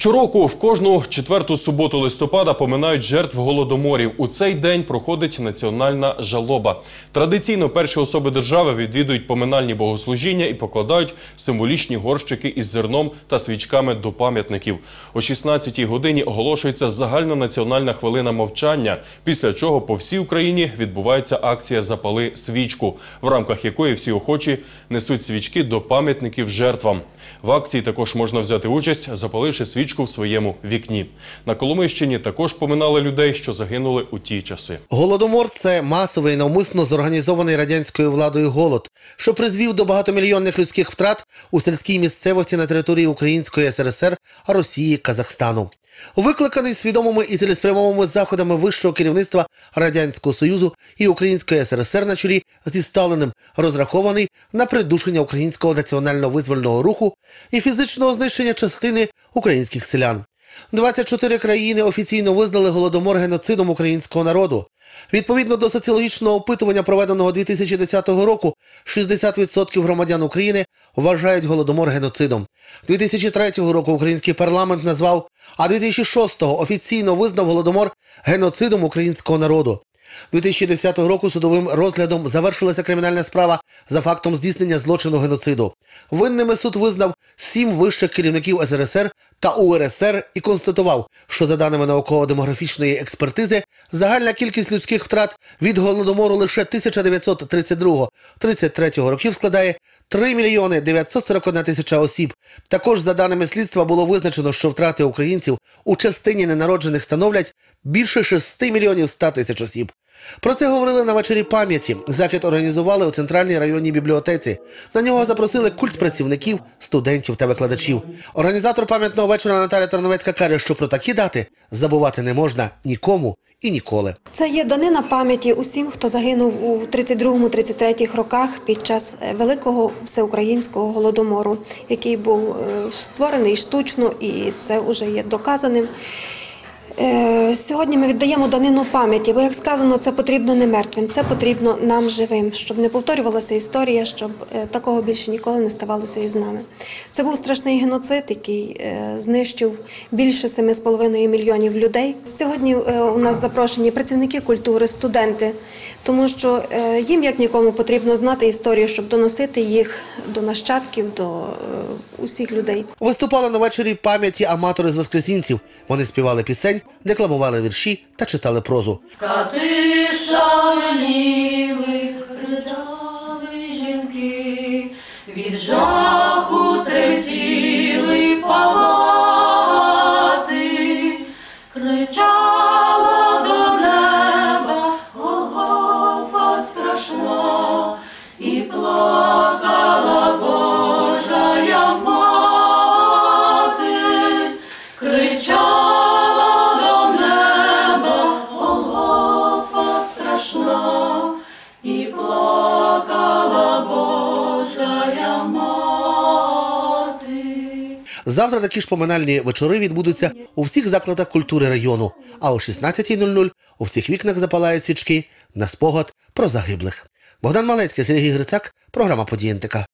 Щороку в кожну четверту суботу листопада поминають жертв голодоморів. У цей день проходить національна жалоба. Традиційно перші особи держави відвідують поминальні богослужіння і покладають символічні горщики із зерном та свічками до пам'ятників. О 16-й годині оголошується загальнонаціональна хвилина мовчання, після чого по всій Україні відбувається акція Запали свічку, в рамках якої всі охочі несуть свічки до пам'ятників жертвам. В акції також можна взяти участь, запаливши свічку в своєму вікні. На Коломийщині також поминали людей, що загинули у ті часи. Голодомор це масовий навмисно зорганізований радянською владою голод, що призвів до багатомільйонних людських втрат у сільській місцевості на території Української СРСР, Росії, Казахстану. Викликаний свідомими і цілеспрямовими заходами вищого керівництва Радянського Союзу і Української СРСР на чолі зі Сталиним, розрахований на придушення українського національно-визвольного руху і фізичного знищення частини українських селян. 24 країни офіційно визнали голодомор геноцидом українського народу. Відповідно до соціологічного опитування, проведеного 2010 року, 60% громадян України вважають голодомор геноцидом. 2003 року український парламент назвав, а 2006 офіційно визнав голодомор геноцидом українського народу. 2010 року судовим розглядом завершилася кримінальна справа за фактом здійснення злочину геноциду. Винними суд визнав сім вищих керівників СРСР та УРСР і констатував, що за даними науково-демографічної експертизи, загальна кількість людських втрат від голодомору лише 1932-33 років складає 3 мільйони 941 тисяча осіб. Також за даними слідства було визначено, що втрати українців у частині ненароджених становлять більше 6 мільйонів 100 тисяч осіб. Про це говорили на вечорі пам'яті. Захід організували у центральній районній бібліотеці. На нього запросили культ працівників, студентів та викладачів. Організатор пам'ятного вечора Наталя Терновецька каже, що про такі дати забувати не можна нікому і ніколи. Це є данина пам'яті усім, хто загинув у 32-33 роках під час е, великого всеукраїнського голодомору, який був е, створений штучно, і це вже є доказаним. Е, Сьогодні ми віддаємо данину пам'яті, бо як сказано, це потрібно не мертвим, це потрібно нам живим, щоб не повторювалася історія, щоб е, такого більше ніколи не ставалося із нами. Це був страшний геноцид, який е, знищив більше 7,5 мільйонів людей. Сьогодні у нас запрошені працівники культури, студенти, тому що їм як нікому потрібно знати історію, щоб доносити їх до нащадків, до усіх людей. Виступали на вечорі пам'яті аматори з воскресінців. Вони співали пісень, декламували вірші та читали прозу. Кати шаленіли, жінки, від жаху тремтіли палати, скричала до неба Голгофа страшна, Страшна, і плакала Божая мати. Завтра такі ж поминальні вечори відбудуться у всіх закладах культури району, а о 16.00 у всіх вікнах запалають свічки на спогад про загиблих. Богдан Малецький, Сергій Грицак, програма «Події НТК».